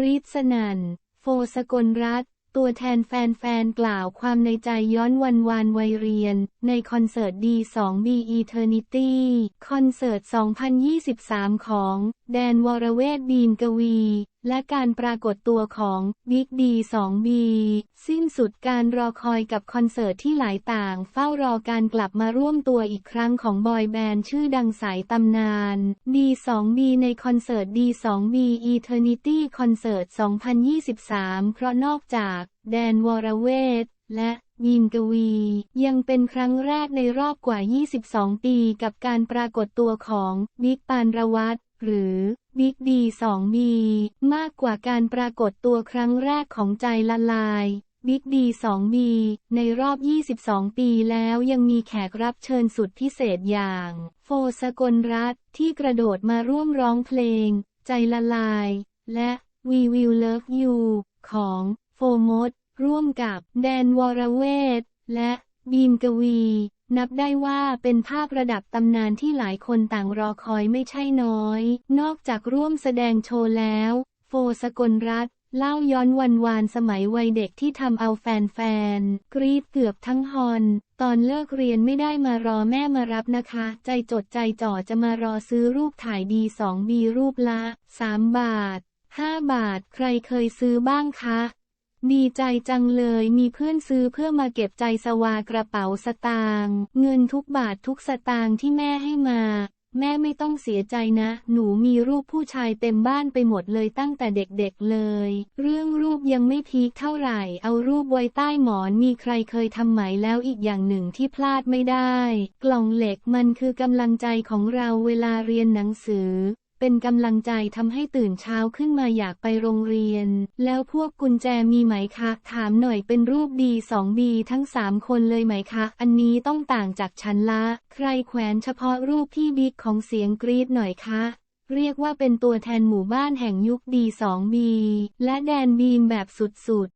รีดสนันโฟสกลรัตตัวแทนแฟนๆ กล่าวความในใจย้อนวันวานวัยเรียน ในคอนเสิร์ต D2B Eternity คอนเสิร์ต 2023 ของ แดนวรเวทบีนกวี และการปรากฏตัวของบิ๊กดี 2B สิ้นสุดการรอคอยกับคอนเสิร์ตที่หลายต่างเฝ้ารอการกลับมาร่วมตัวอีกครั้งของบอยแบนด์ชื่อดังสายตำนาน D2B ในคอนเสิร์ต D2B Eternity คอนเสิร์ต2023 เพราะนอกจากแดนวรเวทและยินกวี ยังเป็นครั้งแรกในรอบกว่า 22 ปีกับการปรากฏตัวของบิ๊กปานรวัตรหรือบิ๊ก ดีสองบีมากกว่าการปรากฏตัวครั้งแรกของใจละลาย บิ๊กดีสองบีในรอบ 22 ปีแล้วยังมีแขกรับเชิญสุดพิเศษอย่าง โฟสกลรัตที่กระโดดมาร่วมร้องเพลง ใจละลาย และ We Will Love You ของโฟมดร่วมกับแดนวรเวทและบีมกวี นับได้ว่าเป็นภาพระดับตำนานที่หลายคนต่างรอคอยไม่ใช่น้อย นอกจากร่วมแสดงโชว์แล้ว โฟสกลรัตเล่าย้อนวันวานสมัยวัยเด็กที่ทำเอาแฟนๆ กรีดเกือบทั้งฮอน ตอนเลิกเรียนไม่ได้มารอแม่มารับนะคะ ใจจดใจจ่อจะมารอซื้อรูปถ่ายดีสองบีรูปละ 3 บาท 5 บาท ใครเคยซื้อบ้างคะ ดีใจจังเลย มีเพื่อนซื้อเพื่อมาเก็บใจสวากระเป๋าสตางค์เงินทุกบาททุกสตางค์ที่แม่ให้มา แม่ไม่ต้องเสียใจนะ หนูมีรูปผู้ชายเต็มบ้านไปหมดเลยตั้งแต่เด็กๆเลย เรื่องรูปยังไม่พีคเท่าไหร่ เอารูปไว้ใต้หมอนมีใครเคยทำไหมแล้วอีกอย่างหนึ่งที่พลาดไม่ได้ กล่องเหล็กมันคือกำลังใจของเราเวลาเรียนหนังสือ เป็นกำลังใจทำให้ตื่นเช้าขึ้นมาอยากไปโรงเรียน แล้วพวกกุญแจมีไหมคะ ถามหน่อยเป็นรูปดีสองบีทั้งสามคนเลยไหมคะ อันนี้ต้องต่างจากฉันละ ใครแขวนเฉพาะรูปพี่บิ๊กของเสียงกรีดหน่อยคะเรียกว่าเป็นตัวแทนหมู่บ้านแห่งยุคดีสองบีและแดนบีมแบบสุดๆ